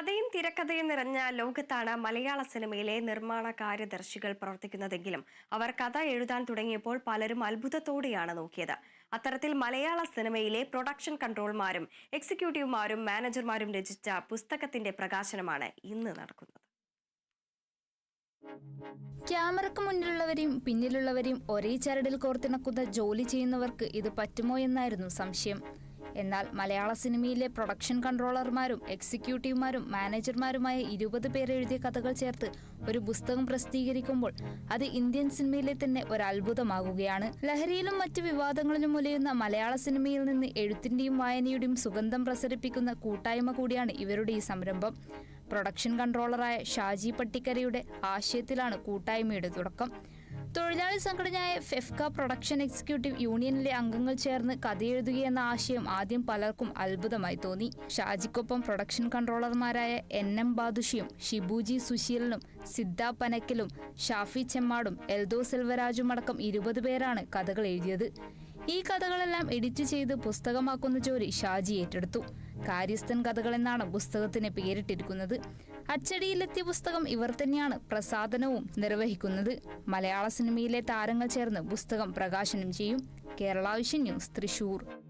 കഥയും തിരക്കഥയും നിറഞ്ഞ ലോകത്താണ് മലയാള സിനിമയിലെ നിർമ്മാണ കാര്യദർശികൾ പ്രവർത്തിക്കുന്നതെങ്കിലും അവർ കഥ എഴുതാൻ തുടങ്ങിയപ്പോൾ പലരും അത്ഭുതത്തോടെയാണ് നോക്കിയത്. അത്തരത്തിൽ മലയാള സിനിമയിലെ പ്രൊഡക്ഷൻ കൺട്രോൾമാരും എക്സിക്യൂട്ടീവുമാരും മാനേജർമാരും രചിച്ച പുസ്തകത്തിന്റെ പ്രകാശനമാണ് ഇന്ന് നടക്കുന്നത്. ക്യാമറക്ക് മുന്നിലുള്ളവരെയും പിന്നിലുള്ളവരെയും ഒരേ ചരടിൽ കോർത്തിണക്കുന്ന ജോലി ചെയ്യുന്നവർക്ക് ഇത് പറ്റുമോ എന്നായിരുന്നു സംശയം. എന്നാൽ മലയാള സിനിമയിലെ പ്രൊഡക്ഷൻ കൺട്രോളർമാരും എക്സിക്യൂട്ടീവുമാരും മാനേജർമാരുമായ ഇരുപത് പേരെഴുതിയ കഥകൾ ചേർത്ത് ഒരു പുസ്തകം പ്രസിദ്ധീകരിക്കുമ്പോൾ അത് ഇന്ത്യൻ സിനിമയിലെ തന്നെ ഒരു അത്ഭുതമാകുകയാണ്. ലഹരിയിലും മറ്റ് വിവാദങ്ങളിലും മുലയുന്ന മലയാള സിനിമയിൽ നിന്ന് എഴുത്തിന്റെയും വായനയുടെയും സുഗന്ധം പ്രസരിപ്പിക്കുന്ന കൂട്ടായ്മ കൂടിയാണ് ഇവരുടെ ഈ സംരംഭം. പ്രൊഡക്ഷൻ കൺട്രോളറായ ഷാജി പട്ടിക്കരയുടെ ആശയത്തിലാണ് കൂട്ടായ്മയുടെ തുടക്കം. തൊഴിലാളി സംഘടനയായ ഫെഫ്ക പ്രൊഡക്ഷൻ എക്സിക്യൂട്ടീവ് യൂണിയനിലെ അംഗങ്ങൾ ചേർന്ന് കഥയെഴുതുകയെന്ന ആശയം ആദ്യം പലർക്കും അത്ഭുതമായി തോന്നി. ഷാജിക്കൊപ്പം പ്രൊഡക്ഷൻ കൺട്രോളർമാരായ എൻ എം ബാദുഷിയും ഷിബുജി സുശീലനും സിദ്ധ പനക്കലും ഷാഫി ചെമ്മാടും എൽദോ സെൽവരാജും അടക്കം ഇരുപത് പേരാണ് കഥകൾ എഴുതിയത്. ഈ കഥകളെല്ലാം എഡിറ്റ് ചെയ്ത് പുസ്തകമാക്കുന്ന ജോലി ഷാജി ഏറ്റെടുത്തു. കാര്യസ്ഥൻ കഥകൾ എന്നാണ് പുസ്തകത്തിന് പേരിട്ടിരിക്കുന്നത്. അച്ചടിയിലെത്തിയ പുസ്തകം ഇവർ തന്നെയാണ് പ്രസാദനവും നിർവഹിക്കുന്നത്. മലയാള സിനിമയിലെ താരങ്ങൾ ചേർന്ന് പുസ്തകം പ്രകാശനം ചെയ്യും. Kerala vision news Thrissur.